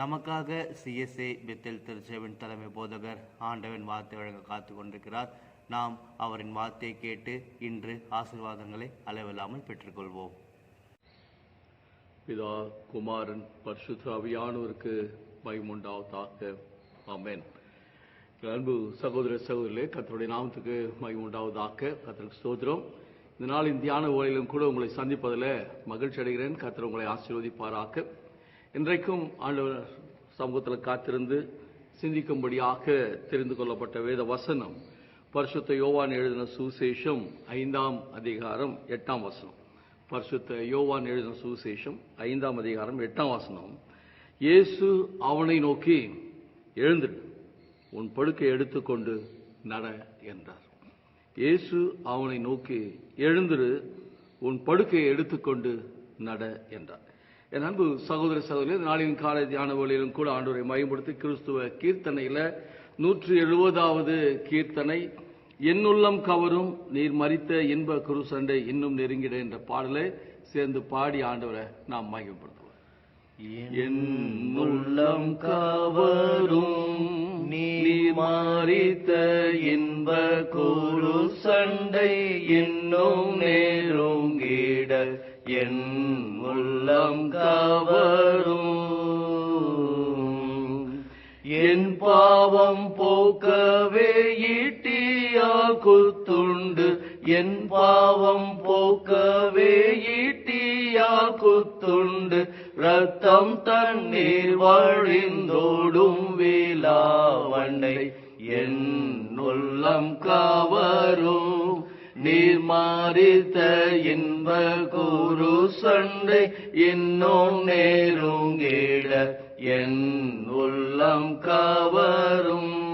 நமக்காக CSA Bethel திருச்சேவின் தலைமை போதகர் ஆண்டவன் வார்த்தை வழங்க காத்து கொண்டிருக்கிறார். நாம் அவரின் வார்த்தையை கேட்டு இன்று ஆசீர்வாதங்களை அளவில்லாமல் பெற்றுக்கொள்வோம். பிதா குமாரன் பரிசுத்த ஆவியானவருக்கு மகிமுண்டாவதாக. அன்பு சகோதர சகோதரிகளே கத்தருடைய நாமத்துக்கு மகிமுண்டாவதாக. கத்தருக்கு ஸ்தோத்திரம். இந்த நாளின் தியான ஓலையிலும் கூட உங்களை சந்திப்பதில் மகிழ்ச்சி அடைகிறேன் கத்தர் உங்களை ஆசீர்வதிப்பாராக. இன்றைக்கும் ஆண்டவர் சமூகத்தில் காத்திருந்து சிந்திக்கும்படியாக தெரிந்து கொள்ளப்பட்ட வேத வசனம். பரிசுத்த யோவான் எழுதின சுசேஷம் ஐந்தாம் அதிகாரம் எட்டாம் வசனம். பரிசுத்த யோவான் எழுதின சுவிசேஷம் ஐந்தாம் அதிகாரம் எட்டாம் வசனம். இயேசு அவனை நோக்கி எழுந்துடு உன் படுக்கை எடுத்துக்கொண்டு நட என்றார். இயேசு அவனை நோக்கி எழுந்துரு உன் படுக்கையை எடுத்துக்கொண்டு நட என்றார். என் அன்பு சகோதர சகோதரி நாளின் காலை தியான வழியிலும் கூட ஆண்டவரை மயப்படுத்தி கிறிஸ்துவ கீர்த்தனையில நூற்றி எழுபதாவது கீர்த்தனை என்னுள்ளம் கவரும் நீர் மறித்த இன்ப குருசண்டை இன்னும் நெருங்கிட என்ற பாடலை சேர்ந்து பாடி ஆண்டவரை நாம் மயப்படுத்துவோம் என் கவரும் நீர் மாறித்த இன்ப குரு சண்டை இன்னும் நேரும் என் உள்ளம் கவரும். என் பாவம் போக்கவே ஈட்டியா குத்துண்டு. என் பாவம் போக்கவே ஈட்டியா குத்துண்டு. ரத்தம் தண்ணீர் வழிந்தோடும் வேளாவண்டை என் உள்ளம் கவரும். நீர்மாறித்த இன்ப குரு சண்டை இன்னும் நேருங்கிட என் உள்ளம் கவரும்.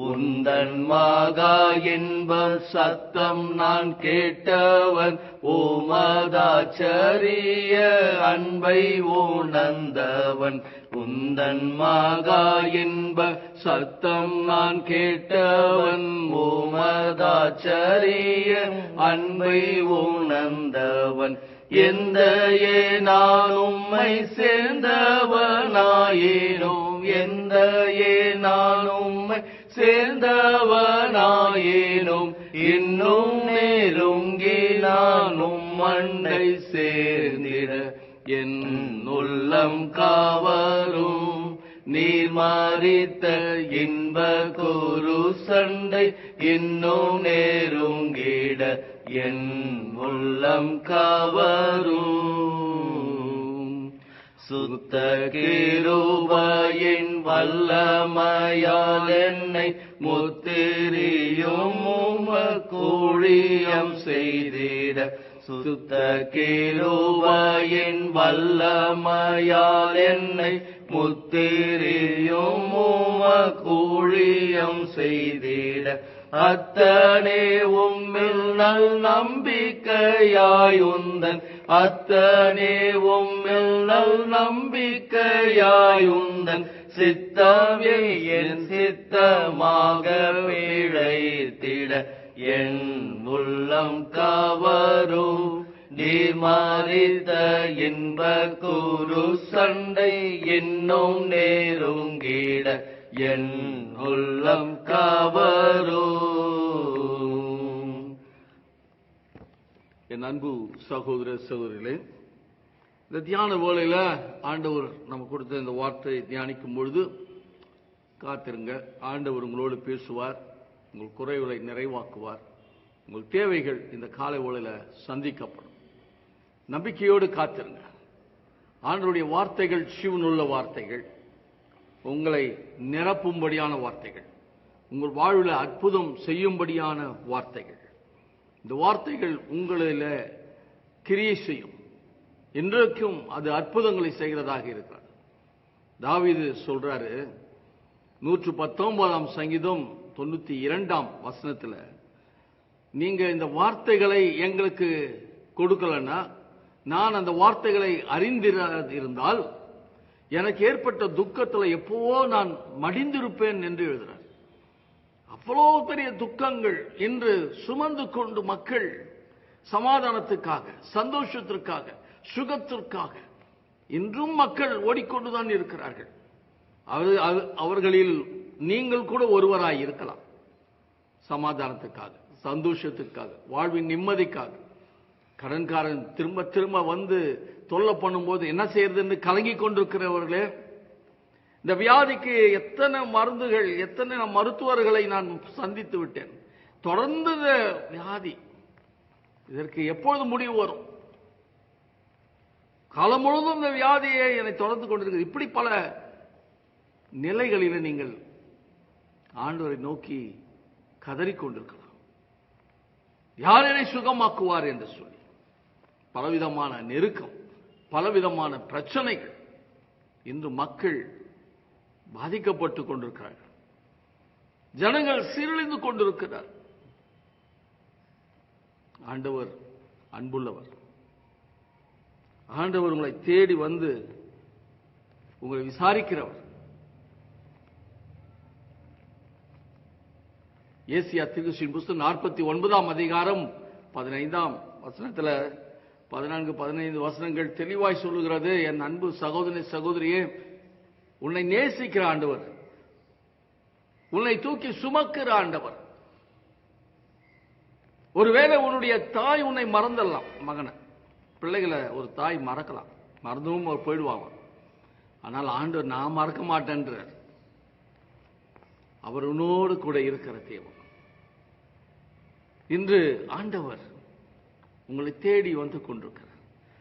உந்தன் மகா என்ப சத்தம் நான் கேட்டவன் ஓமதாச்சரிய அன்பை உணர்ந்தவன் உந்தன் மாகா என்ப சத்தம் நான் கேட்டவன் ஓமதாச்சரிய அன்பை உணர்ந்தவன். எந்த ஏ நான் உம்மை சேர்ந்தவனாயினும் எந்த ஏ நான் உம்மை சேர்ந்தவனாயினும் இன்னும் நெருங்கி நானும் மண்டை சேர்ந்திட என் உள்ளம் காவரும். நீர் மாறித்த இன்ப கூறு சண்டை இன்னும் நேருங்கிட என் உள்ளம் காவரும். சுத்த கிருபாயின் வல்லமையால் என்னை முத்திரியும் கூழியம் செய்திட சுத்த கிருபையின் வல்லமையால் என்னை முத்திரியும் கூழியம் செய்திட. அத்தனே உம்மில் நல் நம்பிக்கையாயுந்தன். அத்தனே உம்மில் நல் நம்பிக்கையாயுந்தன். சித்தமே என் சித்தமாக பிழைத்திட. என் உள்ளம் கவரும் நீர்மாரித்த இன்ப குரு சண்டை என்னும் நேருங்கிட என் உள்ளம் கவரும். என் அன்பு சகோதர சகோதரிகளே இந்த தியான வேளையில ஆண்டவர் நம்ம கொடுத்த இந்த வார்த்தை தியானிக்கும் பொழுது காத்திருங்க. ஆண்டவர் உங்களோடு பேசுவார். உங்கள் குறைவுகளை நிறைவாக்குவார். உங்கள் தேவைகள் இந்த காலை வேளையில சந்திக்கப்படும். நம்பிக்கையோடு காத்திருங்க. ஆண்டருடைய வார்த்தைகள் சிவனுள்ள வார்த்தைகள். உங்களை நிரப்பும்படியான வார்த்தைகள். உங்கள் வாழ்வில் அற்புதம் செய்யும்படியான வார்த்தைகள். இந்த வார்த்தைகள் உங்களில் கிரியை செய்யும். இன்றைக்கும் அது அற்புதங்களை செய்கிறதாக இருக்கிறது. தாவீது சொல்றாரு நூற்று பத்தொன்பதாம் சங்கீதம் தொண்ணூத்தி இரண்டாம் வசனத்துல நீங்க இந்த வார்த்தைகளை எங்களுக்கு கொடுக்கலன்னா நான் அந்த வார்த்தைகளை அறிந்திருந்தால் எனக்கு ஏற்பட்ட துக்கத்துல எப்போவோ நான் மடிந்திருப்பேன் என்று எழுதுறார். அவ்வளோ பெரிய துக்கங்கள் இன்று சுமந்து கொண்டு மக்கள் சமாதானத்துக்காக சந்தோஷத்திற்காக சுகத்திற்காக இன்றும் மக்கள் ஓடிக்கொண்டுதான் இருக்கிறார்கள். அவர்களில் நீங்கள் கூட ஒருவராய் இருக்கலாம். சமாதானத்துக்காக சந்தோஷத்துக்காக வாழ்வின் நிம்மதிக்காக. கடன்காரன் திரும்ப திரும்ப வந்து தொல்லை பண்ணும்போது என்ன செய்யறதுன்னு கலங்கி கொண்டிருக்கிறவர்களே இந்த வியாதிக்கு எத்தனை மருந்துகள் எத்தனை மருத்துவர்களை நான் சந்தித்து விட்டேன். தொடர்ந்து வியாதி. இதற்கு எப்பொழுது முடிவு வரும்? காலம் முழுவதும் இந்த வியாதியை என்னை தொடர்ந்து கொண்டிருக்கிறது. இப்படி பல நிலைகளில் நீங்கள் ஆண்டவரை நோக்கி கதறிக்கொண்டிருக்கலாம். யார் என்னை சுகமாக்குவார் என்று சொல்லி. பலவிதமான நெருக்கம் பலவிதமான பிரச்சனைகள் இன்று மக்கள் பாதிக்கப்பட்டு கொண்டிருக்கிறார்கள். ஜனங்கள் சீரழிந்து கொண்டிருக்கிறார். ஆண்டவர் அன்புள்ளவர். ஆண்டவர் உங்களை தேடி வந்து உங்களை விசாரிக்கிறவர். ஏசியா திருச்சின் புஸ்தகம் நாற்பத்தி ஒன்பதாம் அதிகாரம் பதினைந்தாம் வசனத்துல பதினான்கு பதினைந்து வசனங்கள் தெளிவாய் சொல்லுகிறது. என் அன்பு சகோதரி சகோதரியே உன்னை நேசிக்கிற ஆண்டவர் உன்னை தூக்கி சுமக்கிற ஆண்டவர். ஒருவேளை உன்னுடைய தாய் உன்னை மறந்துடலாம் மகனை. பிள்ளைகளை ஒரு தாய் மறக்கலாம். மறந்தும் அவர் போயிடுவாங்க ஆனால் ஆண்டவர் நான் மறக்க மாட்டேன்றார். அவர் உன்னோடு கூட இருக்கிற தேவன். இன்று ஆண்டவர் உங்களை தேடி வந்து கொண்டிருக்கிறார்.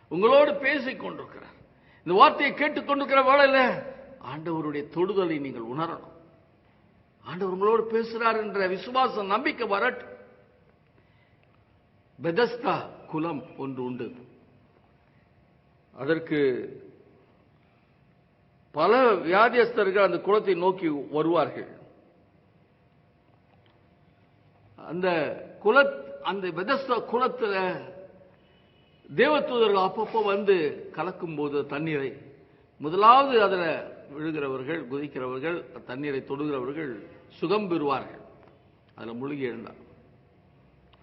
உங்களோடு பேசிக் கொண்டிருக்கிறார். இந்த வார்த்தையை கேட்டுக்கொண்டிருக்கிற வேளையில ஆண்டவருடைய தொடுதலை நீங்கள் உணரணும். ஆண்டவர் உங்களோடு பேசுகிறார் என்ற விசுவாசம் நம்பிக்கை வரட்டும். பெதஸ்தா குலம் ஒன்று உண்டு. அதற்கு பல வியாதியஸ்தர்கள் அந்த குளத்தை நோக்கி வருவார்கள். அந்த குல அந்த பெதஸ்தா குலத்துல தேவதூதர்கள் அப்பப்போ வந்து கலக்கும் போது தண்ணீரை முதலாவது அதுல விழுகிறவர்கள் குதிக்கிறவர்கள் தண்ணீரை தொடுகிறவர்கள் சுகம் பெறுவார்கள். அதுல முழுகி எழுந்தார்.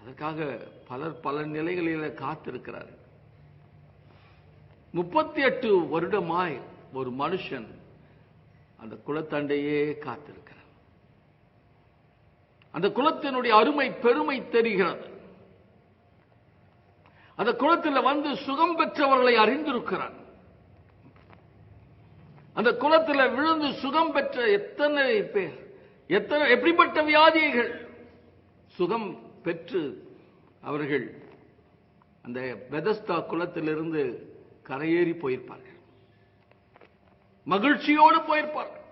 அதற்காக பலர் பல நிலைகளில காத்திருக்கிறார்கள் முப்பத்தி எட்டு வருடமாய் ஒரு மனுஷன் அந்த குலத்தண்டையே காத்திருக்கிறார். அந்த குலத்தினுடைய அருமை பெருமை தெரிகிறது. அந்த குலத்தில் வந்து சுகம் பெற்றவர்களை அறிந்திருக்கிறான் அந்த குலத்தில் விழுந்து சுகம் பெற்ற எத்தனை பேர் எத்தனை எப்படிப்பட்ட வியாதிகள்? சுகம் பெற்று அவர்கள் அந்த பெதஸ்தா குலத்திலிருந்து கரையேறி போயிருப்பார்கள். மகிழ்ச்சியோடு போயிருப்பார்கள்.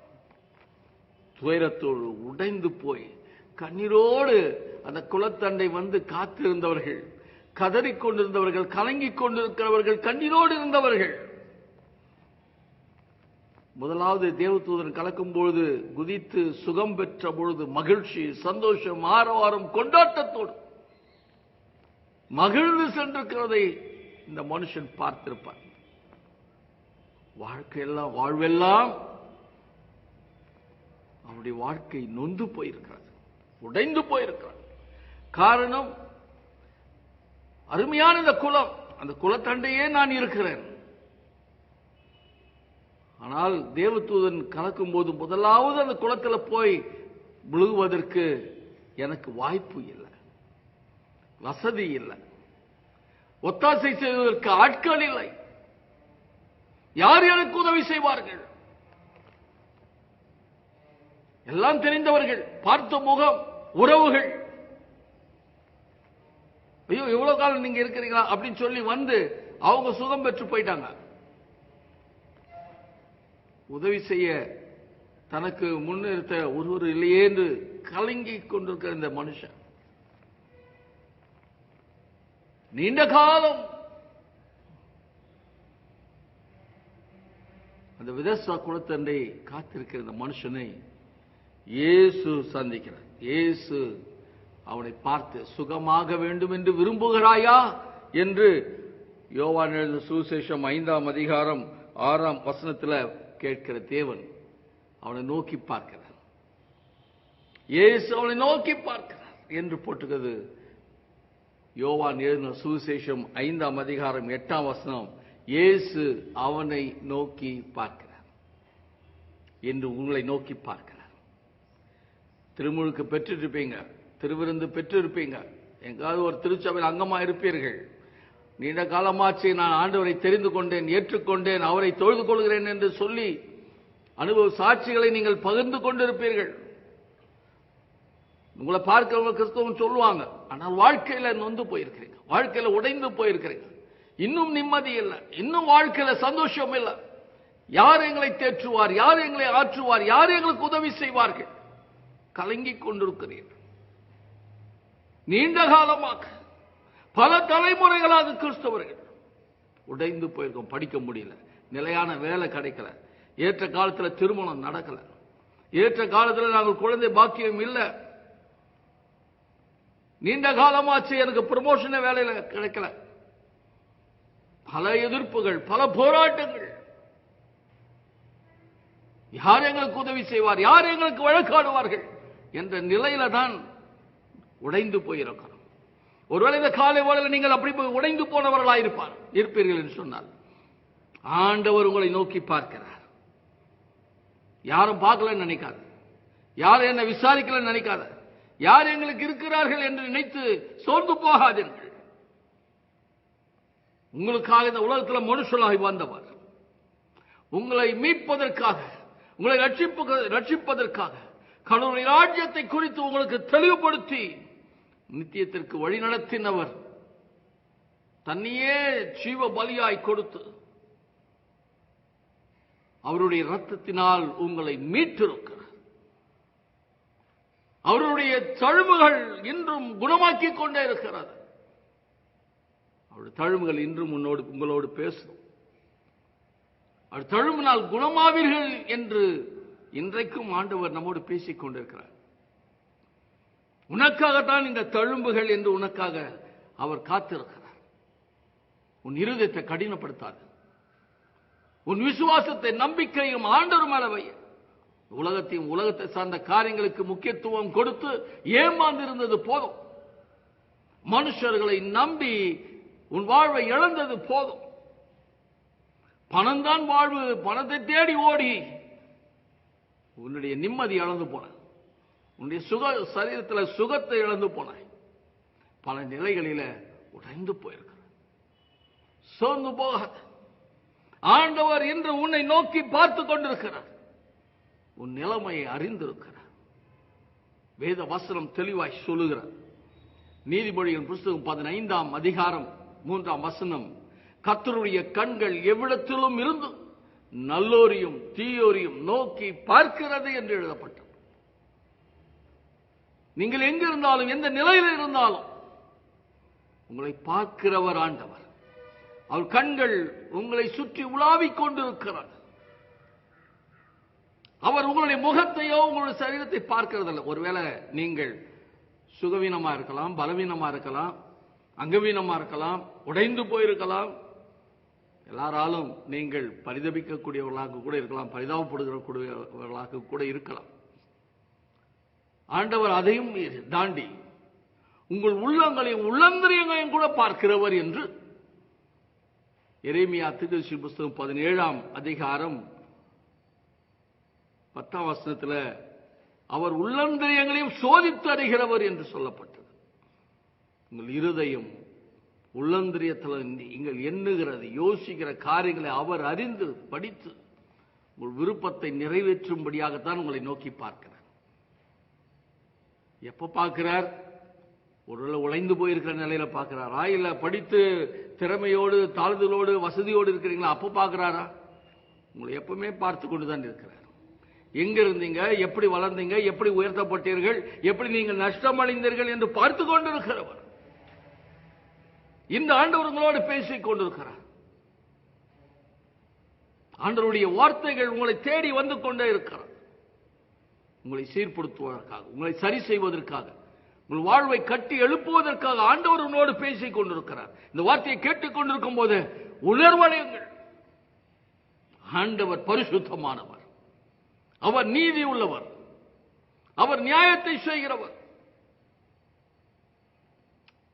துயரத்தோடு உடைந்து போய் கண்ணீரோடு அந்த குலத்தண்டை வந்து காத்திருந்தவர்கள் கதறிக் கொண்டிருந்தவர்கள் கலங்கிக் கொண்டிருக்கிறவர்கள் கண்ணீரோடு இருந்தவர்கள். முதலாவது தேவதூதன் கலக்கும் பொழுது குதித்து சுகம் பெற்ற பொழுது மகிழ்ச்சி சந்தோஷம் ஆரவாரம் கொண்டாட்டத்தோடு மகிழ்ந்து சென்றிருக்கிறதை இந்த மனுஷன் பார்த்திருப்பார். வாழ்க்கையெல்லாம் வாழ்வெல்லாம் அவருடைய வாழ்க்கை நொந்து போயிருக்கிறார் உடைந்து போயிருக்கிறான். காரணம் அருமையான இந்த குலம். அந்த குலத்தண்டையே நான் இருக்கிறேன். ஆனால் தேவதூதன் கலக்கும் போது முதலாவது அந்த குளத்தில் போய் விழுகுவதற்கு எனக்கு வாய்ப்பு இல்லை. வசதி இல்லை. ஒத்தாசை செய்வதற்கு ஆட்கள் இல்லை. யார் எனக்கு உதவி செய்வார்கள்? எல்லாம் தெரிந்தவர்கள். பார்த்த முகம் உறவுகள். ஐயோ எவ்வளவு காலம் நீங்க இருக்கிறீங்களா? அப்படின்னு சொல்லி வந்து அவங்க சுகம் பெற்று போயிட்டாங்க. உதவி செய்ய தனக்கு முன்னிறுத்த ஒருவர் இல்லையே என்று கலங்கிக் கொண்டிருக்கிற இந்த மனுஷன். நீண்ட காலம் அந்த விதசா குலத்தண்டை காத்திருக்கிற இந்த மனுஷனை இயேசு சந்திக்கிறார். இயேசு அவனை பார்த்து சுகமாக வேண்டும் என்று விரும்புகிறாயா? என்று யோவான் எழுந்த சுவிசேஷம் ஐந்தாம் அதிகாரம் ஆறாம் வசனத்துல கேட்கிற தேவன் அவனை நோக்கி பார்க்கிறார். இயேசு அவனை நோக்கி பார்க்கிறார் என்று போட்டுக்கிறது யோவான் எழுதின சுவிசேஷம் ஐந்தாம் அதிகாரம் எட்டாம் வசனம் இயேசு அவனை நோக்கி பார்க்கிறார். என்று உங்களை நோக்கி பார்க்கிறார். திருமுழுக்கு பெற்றிருப்பீங்க திருவிருந்து பெற்றிருப்பீங்க. எங்காவது ஒரு திருச்சபையில் அங்கமா இருப்பீர்கள். நீண்ட காலமாச்சு நான் ஆண்டவரை தெரிந்து கொண்டேன் ஏற்றுக்கொண்டேன் அவரை தொழுது கொள்கிறேன் என்று சொல்லி அனுபவ சாட்சிகளை நீங்கள் பகிர்ந்து கொண்டிருப்பீர்கள். உங்களை பார்க்கிறவங்க கிறிஸ்தவம் சொல்லுவாங்க ஆனால் வாழ்க்கையில நொந்து போயிருக்கிறீங்க வாழ்க்கையில உடைந்து போயிருக்கிறீங்க. இன்னும் நிம்மதி இல்லை இன்னும் வாழ்க்கையில சந்தோஷம் இல்லை. யார் எங்களை தேற்றுவார் யார் எங்களை ஆற்றுவார் யார் எங்களுக்கு உதவி செய்வார்கள்? கலங்கிக் கொண்டிருக்கிறீர்கள் நீண்ட காலமாக பல தலைமுறைகளாக கிறிஸ்தவர்கள். உடைந்து போயிருக்கோம் படிக்க முடியல. நிலையான வேலை கிடைக்கல. ஏற்ற காலத்தில் திருமணம் நடக்கல. ஏற்ற காலத்தில் நாங்கள் குழந்தை பாக்கியம் இல்லை. நீண்ட காலமாச்சு எனக்கு ப்ரமோஷன் வேலையில கிடைக்கல. பல எதிர்ப்புகள் பல போராட்டங்கள். யார் எங்களுக்கு உதவி செய்வார்? யார் எங்களுக்கு வழக்காடுவார்கள்? என்ற நிலையில தான் உடைந்து போயிருக்கிறோம். ஒருவேளை இந்த காலை வேளையில் நீங்கள் அப்படி போய் உடைந்து போனவர்களாக இருப்பார் இருப்பீர்கள் என்று சொன்னால் ஆண்டவர் உங்களை நோக்கி பார்க்கிறார். யாரும் பார்க்கலன்னு நினைக்காது. யாரும் என்ன விசாரிக்கலன்னு நினைக்காத. யார் எங்களுக்கு இருக்கிறார்கள் என்று நினைத்து சோர்ந்து போகாதீர்கள். உங்களுக்காக இந்த உலகத்தில் மனுஷனாகி வந்தவர் உங்களை மீட்பதற்காக உங்களை ரட்சிப்பு ரட்சிப்பதற்காக கடவுளுடைய ராஜ்யத்தை குறித்து உங்களுக்கு தெளிவுபடுத்தி நித்தியத்திற்கு வழி நடத்தினவர். தன்னையே ஜீவ பலியாய் கொடுத்து அவருடைய ரத்தத்தினால் உங்களை மீட்டிருக்கிறார். அவருடைய தழும்புகள் இன்றும் குணமாக்கிக் கொண்டே இருக்கிறது. அவருடைய தழும்புகள் இன்றும் உன்னோடு உங்களோடு பேசும். அவர் தழும்பினால் குணமாவீர்கள் என்று இன்றைக்கும் ஆண்டவர் நம்மோடு பேசிக் கொண்டிருக்கிறார். உனக்காகத்தான் இந்த தழும்புகள் என்று உனக்காக அவர் காத்திருக்கிறார். உன் இருதயத்தை கடினப்படுத்தாது. உன் விசுவாசத்தை நம்பிக்கையும் ஆண்டரும் மேல உலகத்தையும் உலகத்தை சார்ந்த காரியங்களுக்கு முக்கியத்துவம் கொடுத்து ஏமாந்திருந்தது போதும். மனுஷர்களை நம்பி உன் வாழ்வை இழந்தது போதும். பணம்தான் வாழ்வு பணத்தை தேடி ஓடி. உன்னுடைய நிம்மதி இழந்து போன. உன்னுடைய சுக சரீரத்தில் சுகத்தை இழந்து போனாய் பல நிலைகளில உடைந்து போயிருக்கிற. சோர்ந்து போகாத ஆண்டவர் இன்று உன்னை நோக்கி பார்த்து கொண்டிருக்கிறார் உன் நிலைமையை அறிந்திருக்கிறார் வேத வசனம் தெளிவாய் சொல்லுகிறார் நீதிமொழியின் புஸ்தகம் பதினைந்தாம் அதிகாரம் மூன்றாம் வசனம் கத்தருடைய கண்கள் எவ்விடத்திலும் இருந்தும் நல்லோரையும் தீயோரையும் நோக்கி பார்க்கிறது என்று எழுதப்பட்டது. நீங்கள் எங்க இருந்தாலும் எந்த நிலையில் இருந்தாலும் உங்களை பார்க்கிறவர் ஆண்டவர். அவர் கண்கள் உங்களை சுற்றி உலாவிக் கொண்டிருக்கிறார் அவர் உங்களுடைய முகத்தையோ உங்களுடைய சரீரத்தை பார்க்கிறதில்ல. ஒருவேளை நீங்கள் சுகவீனமா இருக்கலாம் பலவீனமா இருக்கலாம் அங்கவீனமா இருக்கலாம் உடைந்து போயிருக்கலாம் எல்லாராலும் நீங்கள் பரிதபிக்கக்கூடியவர்களாக கூட இருக்கலாம் பரிதாபப்படுகிறவர்களாக கூட இருக்கலாம். ஆண்டவர் அதையும் தாண்டி உங்கள் உள்ளங்களையும் உள்ளந்திரியங்களையும் கூட பார்க்கிறவர் என்று எரேமியா திருச்சி புஸ்தகம் பதினேழாம் அதிகாரம் பத்தாம் வசனத்தில் அவர் உள்ளந்திரியங்களையும் சோதித்து அறிகிறவர் என்று சொல்லப்பட்டது. உங்கள் இருதயம் உள்ளந்திரியத்தில் நீங்கள் எண்ணுகிறது யோசிக்கிற காரியங்களை அவர் அறிந்து படித்து உங்கள் விருப்பத்தை நிறைவேற்றும்படியாகத்தான் உங்களை நோக்கி பார்க்கிறார். எப்ப பார்க்கிறார்? ஒருவேளை உழைந்து போயிருக்கிற நிலையில பார்க்கிறாரா. இல்ல படித்து திறமையோடு தாழ்தலோடு வசதியோடு இருக்கிறீங்களா? அப்ப பார்க்கிறாரா? உங்களை எப்பவுமே பார்த்து கொண்டுதான் இருக்கிறார். எங்க இருந்தீங்க எப்படி வளர்ந்தீங்க? எப்படி உயர்த்தப்பட்டீர்கள்? எப்படி நீங்கள் நஷ்டம் அடைந்தீர்கள் என்று பார்த்து கொண்டிருக்கிறவர். இந்த ஆண்டவர் உங்களோடு பேசிக் கொண்டிருக்கிறார். ஆண்டவருடைய வார்த்தைகள் உங்களை தேடி வந்து கொண்டே இருக்கிறார். உங்களை சீர்படுத்துவதற்காக உங்களை சரி செய்வதற்காக உங்கள் வாழ்வை கட்டி எழுப்புவதற்காக ஆண்டவர் உன்னோடு பேசிக் கொண்டிருக்கிறார். இந்த வார்த்தையை கேட்டுக் கொண்டிருக்கும் போது உணர்வடையுங்கள். ஆண்டவர் பரிசுத்தமானவர். அவர் நீதி உள்ளவர். அவர் நியாயத்தை செய்கிறவர்.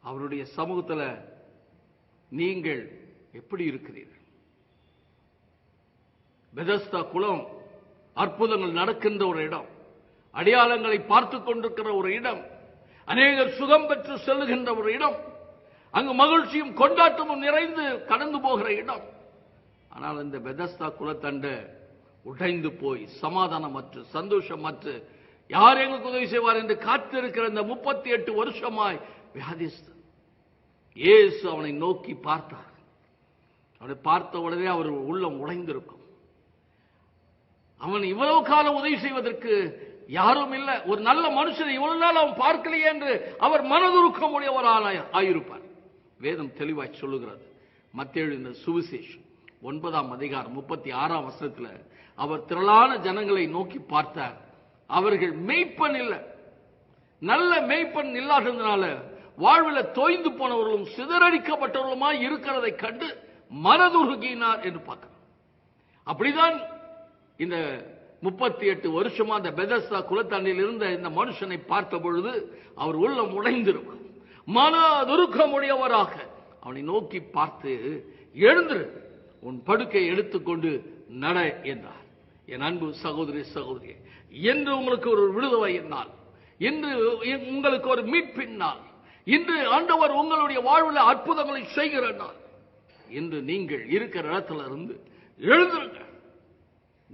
அவருடைய சமூகத்தில் நீங்கள் எப்படி இருக்கிறீர்கள்? பெதஸ்தா குளம் அற்புதங்கள் நடக்கின்ற ஒரு இடம் அடையாளங்களை பார்த்துக் கொண்டிருக்கிற ஒரு இடம் அநேகர் சுகம் பெற்று செல்லுகின்ற ஒரு இடம் அங்கு மகிழ்ச்சியும் கொண்டாட்டமும் நிறைந்து கடந்து போகிற இடம். ஆனால் இந்த பெதஸ்தா குலத்தண்டு உடைந்து போய் சமாதானமற்று சந்தோஷமற்று யார் எங்களுக்கு உதவி செய்வார் என்று காத்திருக்கிற இந்த முப்பத்தி எட்டு வருஷமாய் வியாதிஸ்தன் இயேசு அவனை நோக்கி பார்த்தார். அவனை பார்த்த உடனே அவர் உள்ளம் உடைந்திருக்கும். அவன் இவ்வளவு காலம் உதவி செய்வதற்கு யாரும் இல்லை. ஒரு நல்ல மனுஷனை இவ்வளவு நாள் அவன் பார்க்கலையே என்று அவர் மனதுருக்க ஆயிருப்பார். வேதம் தெளிவாய் சொல்லுகிறது. மத்தேழு இந்த சுவிசேஷம் ஒன்பதாம் அதிகாரம் முப்பத்தி ஆறாம் வருஷத்தில் அவர் திரளான ஜனங்களை நோக்கி பார்த்தார். அவர்கள் மெய்ப்பன் இல்லை. நல்ல மெய்ப்பன் இல்லாததுனால வாழ்வில் தோய்ந்து போனவர்களும் சிதறடிக்கப்பட்டவர்களுமாய் இருக்கிறதை கண்டு மனதுருகினார் என்று பார்க்கிறோம். அப்படிதான் இந்த முப்பத்தி எட்டு வருஷமா அந்த பெதஸ்தா குலத்தாண்டில் இருந்த இந்த மனுஷனை பார்த்த பொழுது அவர் உள்ளம் உடைந்திருக்கும் மனதுருக்கமுடையவராக அவனை நோக்கி பார்த்து எழுந்திரு உன் படுக்கை எடுத்துக்கொண்டு நட என்றார். என் அன்பு சகோதரி சகோதரி என்று உங்களுக்கு ஒரு விடுதலை நாள் இன்று உங்களுக்கு ஒரு மீட்பின் நாள். இன்று ஆண்டவர் உங்களுடைய வாழ்வில் அற்புதங்களை செய்கிற நாள் இன்று நீங்கள் இருக்கிற இடத்துல இருந்து எழுந்திருங்க.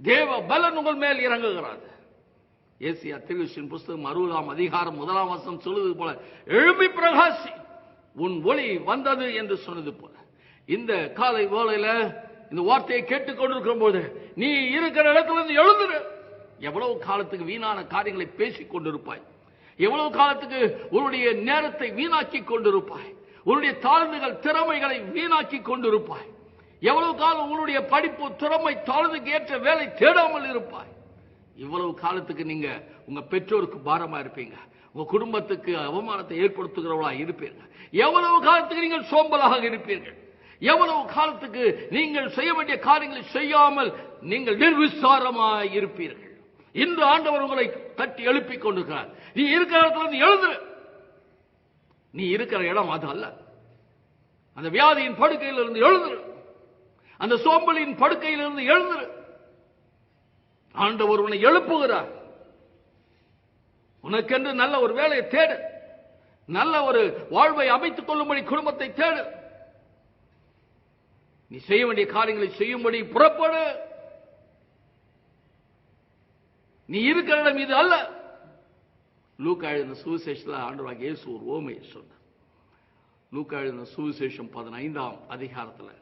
தேவ பலன் உங்கள் மேல் இறங்குகிறது. ஏசியா திருவிஷின் புஸ்தகம் அறுபதாம் அதிகாரம் முதலாம் வசம் சொல்லுவது போல எழுப்பி பிரகாசி உன் ஒளி வந்தது என்று சொன்னது போல. இந்த காலை வேளையில இந்த வார்த்தையை கேட்டுக்கொண்டிருக்கிற போது நீ இருக்கிற இடத்துல இருந்து எழுந்துரு. எவ்வளவு காலத்துக்கு வீணான காரியங்களை பேசிக் கொண்டிருப்பாய். எவ்வளவு காலத்துக்கு உன்னுடைய நேரத்தை வீணாக்கி கொண்டிருப்பாய்? உன்னுடைய தாழ்ந்துகள் திறமைகளை வீணாக்கி கொண்டிருப்பாய். எவ்வளவு காலம் உன்னுடைய படிப்பு திறமை தாழ்ந்துக்கு ஏற்ற வேலை தேடாமல் இருப்பாய்? இவ்வளவு காலத்துக்கு நீங்க உங்க பெற்றோருக்கு பாரமா இருப்பீங்க. உங்க குடும்பத்துக்கு அவமானத்தை ஏற்படுத்துகிறவளா இருப்பீர்கள். எவ்வளவு காலத்துக்கு நீங்கள் சோம்பலாக இருப்பீர்கள்? எவ்வளவு காலத்துக்கு நீங்கள் செய்ய வேண்டிய காரியங்களை செய்யாமல் நீங்கள் நிர்விசாரமாக இருப்பீர்கள். இன்று ஆண்டவர் உங்களை தட்டி எழுப்பிக் கொண்டிருக்கிறார். நீ இருக்கிற இடத்துல இருந்து எழுந்துரு. நீ இருக்கிற இடம் அது அல்ல. அந்த வியாதியின் படுக்கையில் இருந்து எழுந்துரு. அந்த சோம்பலின் படுக்கையில் இருந்து எழுந்துரு. ஆண்டவர் உன்னை எழுப்புகிறார். உனக்கென்று நல்ல ஒரு வேலையை தேடு. நல்ல ஒரு வாழ்வை அமைத்துக் கொள்ளும்படி குடும்பத்தை தேடு. நீ செய்ய வேண்டிய காரியங்களை செய்யும்படி புறப்படு. நீ இருக்கிற இடம் இது அல்ல. லூக்கா எழுதின சுவிசேஷத்தில் ஆண்டவராக இயேசு ஒரு ஓமையை சொன்னார். லூக்கா எழுதின சுவிசேஷம் பதினைந்தாம் அதிகாரத்தில்.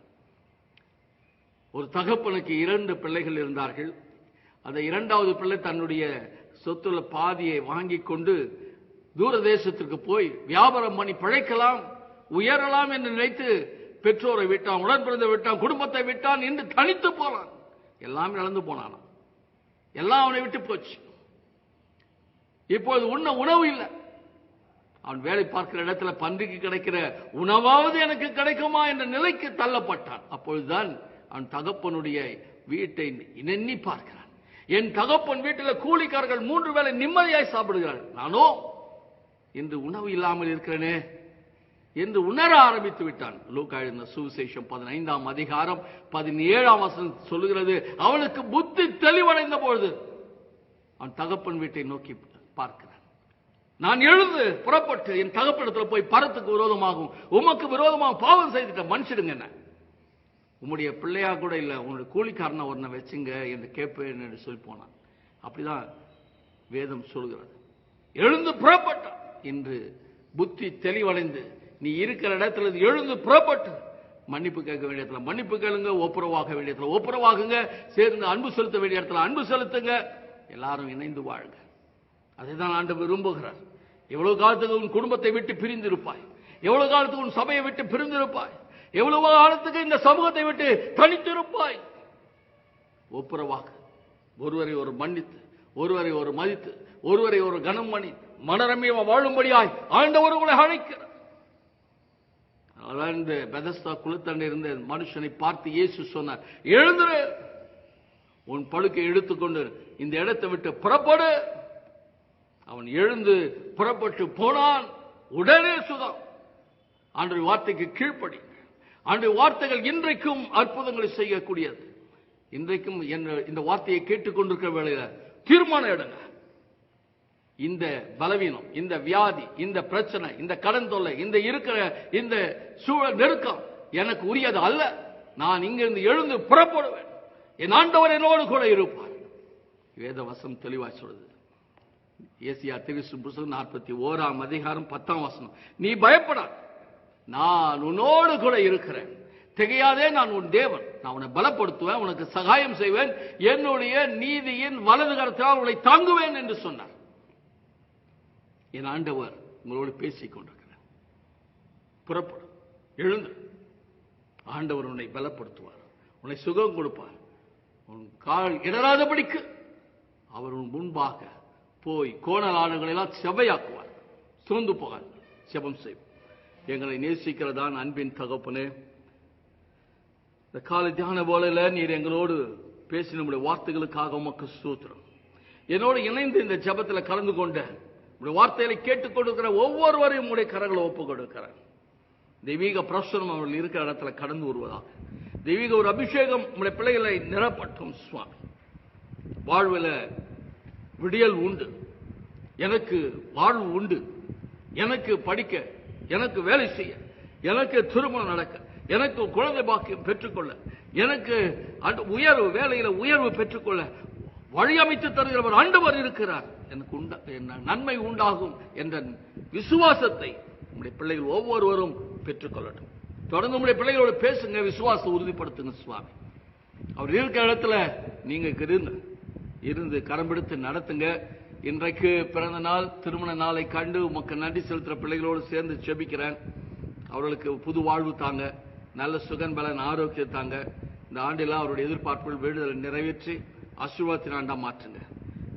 ஒரு தகப்பனுக்கு இரண்டு பிள்ளைகள் இருந்தார்கள். அந்த இரண்டாவது பிள்ளை தன்னுடைய சொத்துல பாதியை வாங்கி கொண்டு தூர தேசத்திற்கு போய் வியாபாரம் பண்ணி பிழைக்கலாம் உயரலாம் என்று நினைத்து பெற்றோரை விட்டான் உடன் பிறந்த விட்டான் குடும்பத்தை விட்டான் என்று தனித்து போனான். எல்லாமே நடந்து போனானா எல்லாம் அவனை விட்டு போச்சு. இப்பொழுது உண்ண உணவு இல்லை. அவன் வேலை பார்க்கிற இடத்துல பன்றிக்கு கிடைக்கிற உணவாவது எனக்கு கிடைக்குமா என்ற நிலைக்கு தள்ளப்பட்டான். அப்பொழுதுதான் அவன் தகப்பனுடைய வீட்டை எண்ணி பார்க்கிறான். என் தகப்பன் வீட்டில் கூலிக்காரர்கள் மூன்று வேளை நிம்மதியாய் சாப்பிடுகிறார்கள். நானோ இன்று உணவு இல்லாமல் இருக்கிறேனே. என்று உணர ஆரம்பித்து விட்டான். லூக்கா எழுந்த சுவிசேஷம் பதினைந்தாம் அதிகாரம் பதினேழாம் வசனம் சொல்லுகிறது அவனுக்கு புத்தி தெளிவடைந்த பொழுது அவன் தகப்பன் வீட்டை நோக்கி பார்க்கிறான். நான் எழுந்து புறப்பட்டு என் தகப்பனிடத்தில் போய் பரத்துக்கு விரோதமாகும் உமக்கு விரோதமாக பாவம் செய்துட்ட மனுஷிடுங்க என்ன? உம்முடைய பிள்ளையா கூட இல்லை உன்னுடைய கூலிக்காரனை ஒன்றை வச்சுங்க என்று கேட்பேன் என்று சொல்லி போனான். அப்படிதான் வேதம் சொல்கிறது. எழுந்து புறப்பட்டான். என்று புத்தி தெளிவடைந்து நீ இருக்கிற இடத்துல எழுந்து புறப்பட்டு மன்னிப்பு கேட்க வேண்டிய இடத்துல மன்னிப்பு கேளுங்க ஒப்புரவாக வேண்டிய இடத்துல ஒப்புரவாகுங்க சேர்ந்து அன்பு செலுத்த வேண்டிய இடத்துல அன்பு செலுத்துங்க எல்லாரும் இணைந்து வாழுங்க அதை தான் ஆண்டு விரும்புகிறார். எவ்வளவு காலத்துக்கு உன் குடும்பத்தை விட்டு பிரிந்திருப்பாய்? எவ்வளவு காலத்துக்கு உன் சபையை விட்டு பிரிந்திருப்பாய்? எவ்வளவு காலத்துக்கு இந்த சமூகத்தை விட்டு தனித்திருப்பாய்? ஒப்புரவாக. ஒருவரை ஒரு மன்னித்து ஒருவரை ஒரு மதித்து ஒருவரை ஒரு கனம் பண்ணி மனரமியமா வாழும்படியாய் ஆண்டவர் உங்களை அழைக்கிறார். அதான் இந்த பெதஸ்தா குளத்தண்டை இருந்த மனுஷனை பார்த்து இயேசு சொன்னார் எழுந்துரு. உன் படுக்கை எடுத்துக்கொண்டு இந்த இடத்தை விட்டு புறப்படு. அவன் எழுந்து புறப்பட்டு போனான். உடனே சுதம் ஆண்டு வார்த்தைக்கு கீழ்ப்படி. அன்று வார்த்தைகள் இன்றைக்கும் அற்புதங்களை செய்யக்கூடியது. இன்றைக்கும் இந்த வார்த்தையை கேட்டுக்கொண்டிருக்கிற வேளையில தீர்மானம் எடுங்க. இந்த பலவீனம் இந்த வியாதி இந்த பிரச்சனை இந்த கடன் தொல்லை இந்த இருக்கிற இந்த சூழல் நெருக்கம் எனக்கு உரியது அல்ல. நான் இங்கிருந்து எழுந்து புறப்படுவேன். என் ஆண்டவர் என்னோடு கூட இருப்பார். வேத வசம் தெளிவாக சொல்லுது. ஏசியா திருசு புஸ்தகம் நாற்பத்தி ஓராம் அதிகாரம் பத்தாம் வசனம். நீ பயப்படா நான் உன்னோடு கூட இருக்கிறேன். திகையாதே நான் உன் தேவன். நான் உன்னை பலப்படுத்துவேன் உனக்கு சகாயம் செய்வேன். என்னுடைய நீதியின் வலது கருத்தால் உன்னை தாங்குவேன் என்று சொன்னார். என் ஆண்டவர் உங்களோடு பேசிக் கொண்டிருக்கிறார். புறப்படும் எழுந்து. ஆண்டவர் உன்னை பலப்படுத்துவார். உன்னை சுகம் கொடுப்பார். உன் கால் இடராதபடிக்கு அவர் உன் முன்பாக போய் கோணலாடுகளை எல்லாம் செவையாக்குவார் சோர்ந்து போகாது. செபம் செய்வோம். எங்களை நேசிக்கிறதான் அன்பின் தகப்பனே. இந்த காலை தியான போல நீர் எங்களோடு பேசி நம்முடைய வார்த்தைகளுக்காக உமக்கு சூத்திரம். என்னோடு இணைந்து இந்த ஜபத்தில் கலந்து கொண்ட உடைய வார்த்தைகளை கேட்டுக்கொண்டிருக்கிற ஒவ்வொருவரையும் உடைய கரங்களை ஒப்புக் கொடுக்கிறார் தெய்வீக பிரசுரம் அவர்கள் இருக்கிற இடத்துல கடந்து வருவதாக. தெய்வீக ஒரு அபிஷேகம் உடைய பிள்ளைகளை நிரப்பட்டும் சுவாமி. வாழ்வில் விடியல் உண்டு. எனக்கு வாழ்வு உண்டு. எனக்கு படிக்க எனக்கு வேலை செய்ய எனக்கு திருமணம் நடக்க எனக்கு குழந்தை பாக்கியம் பெற்றுக்கொள்ள எனக்கு உயர்வு வேலையில உயர்வு பெற்றுக்கொள்ள வழியமைத்து தருகிறவர் ஆண்டவர் இருக்கிறார். எனக்கு உண்டா நன்மை உண்டாகும் என்ற விசுவாசத்தை நம்முடைய பிள்ளைகள் ஒவ்வொருவரும் பெற்றுக்கொள்ளட்டும் தொடர்ந்து உங்களுடைய பிள்ளைகளோட பேசுங்க விசுவாசத்தை உறுதிப்படுத்துங்க சுவாமி. அவர் இருக்கிற இடத்துல நீங்க இருந்து இருந்து கரம்பிடித்து நடத்துங்க. இன்றைக்கு பிறந்த நாள் திருமண நாளை கண்டு உமக்கு நன்றி செலுத்துற பிள்ளைகளோடு சேர்ந்து செபிக்கிறேன். அவர்களுக்கு புது வாழ்வு தாங்க நல்ல சுகன் பலன் ஆரோக்கியம் தாங்க. இந்த ஆண்டில் அவருடைய எதிர்பார்ப்புகள் வேண்டுதலை நிறைவேற்றி ஆசீர்வாதத்தினாண்டா மாற்றுங்க.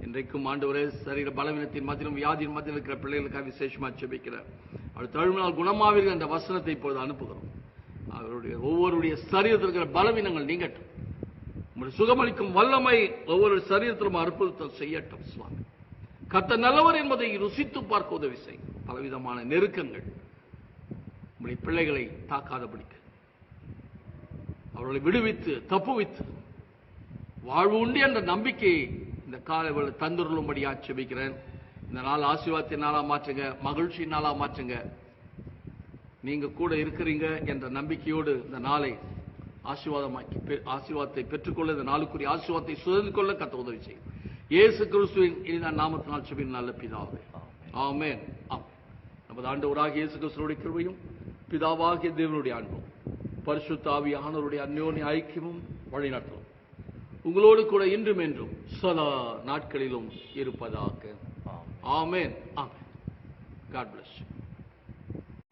இன்றைக்கும் ஆண்டவரே சரீர பலவீனத்தின் மத்தியிலும் வியாதியின் மத்தியில் இருக்கிற பிள்ளைகளுக்காக விசேஷமா செபிக்கிறேன் அவர் தழுவினால் குணமாவீர்கள் என்ற வசனத்தை இப்போது அனுப்புகிறோம். அவருடைய ஒவ்வொருடைய சரீரத்தில் இருக்கிற பலவீனங்கள் நீங்கட்டும். உங்களுடைய சுகமளிக்கும் வல்லமை ஒவ்வொரு சரீரத்திலும் அற்புதத்தை செய்யட்டும் சுவாமி. கத்த நல்லவர் என்பதை ருசித்து பார்க்க உதவி செய்யும். பலவிதமான நெருக்கங்கள் உங்களுடைய பிள்ளைகளை தாக்காதபடிக்கு. அவர்களை விடுவித்து தப்புவித்து வாழ்வு உண்டு என்ற நம்பிக்கையை இந்த காலை தந்துருளும்படி ஆட்சேபிக்கிறேன் இந்த நாள் ஆசீர்வாதத்தின் நாளா மாற்றுங்க மகிழ்ச்சி நாளா மாற்றுங்க. நீங்க கூட இருக்கிறீங்க என்ற நம்பிக்கையோடு இந்த நாளை ஆசீர்வாதமாக்கி பெ- ஆசீர்வாதத்தை பெற்றுக்கொள்ள இந்த நாளுக்குரிய ஆசீர்வாதத்தை சுதந்து கொள்ள கத்த உதவி செய்யும். இயேசு கிறிஸ்துவின் இனிதான் நாமத்தினால் செபின் நல்ல பிதாவே. ஆமே ஆம். நமது ஆண்டவராகிய இயேசு கிறிஸ்துவோடைய கிருபையும் பிதாவாகிய தேவனுடைய அன்பும் பரிசுத்தாவி ஆனவருடைய அந்யோனி ஐக்கியமும் வழிநடத்தும். உங்களோடு கூட இன்றும் என்றும் சதா நாட்களிலும் இருப்பதாக. ஆமென். ஆமென். காட் bless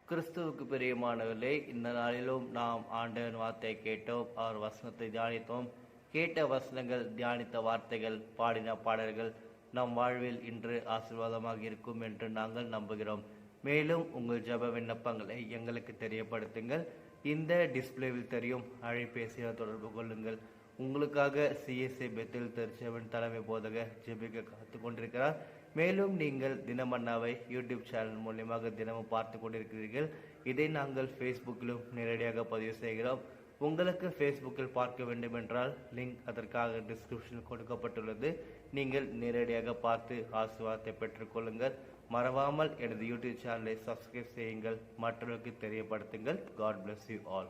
கிறிஸ்துவுக்கு பிரியமானவர்களே இந்த நாளிலும் நாம் ஆண்டவன் வார்த்தை கேட்டோம் அவர் வசனத்தை தியானித்தோம். கேட்ட வசனங்கள் தியானித்த வார்த்தைகள் பாடின பாடல்கள் நம் வாழ்வில் இன்று ஆசீர்வாதமாக இருக்கும் என்று நாங்கள் நம்புகிறோம். மேலும் உங்கள் ஜெப விண்ணப்பங்களை எங்களுக்கு தெரியப்படுத்துங்கள். இந்த டிஸ்பிளேவில் தெரியும். அழைபேசியை தொடர்பு கொள்ளுங்கள். உங்களுக்காக சிஎஸ்ஐ பெத்தில் திருச்செவன் தலைமை போதக ஜெபிக்க காத்து கொண்டிருக்கிறார் மேலும் நீங்கள் தினமன்னாவை யூடியூப் சேனல் மூலியமாக தினமும் பார்த்து கொண்டிருக்கிறீர்கள். இதை நாங்கள் ஃபேஸ்புக்கிலும் நேரடியாக பதிவு செய்கிறோம். உங்களுக்கு ஃபேஸ்புக்கில் பார்க்க வேண்டும் என்றால் லிங்க் அதற்காக டிஸ்கிரிப்ஷனில் கொடுக்கப்பட்டுள்ளது. நீங்கள் நேரடியாக பார்த்து ஆசீர்வாதத்தை பெற்றுக்கொள்ளுங்கள் மறவாமல் எனது யூடியூப் சேனலை சப்ஸ்கிரைப் செய்யுங்கள். மற்றவர்களுக்கு தெரியப்படுத்துங்கள். God bless you all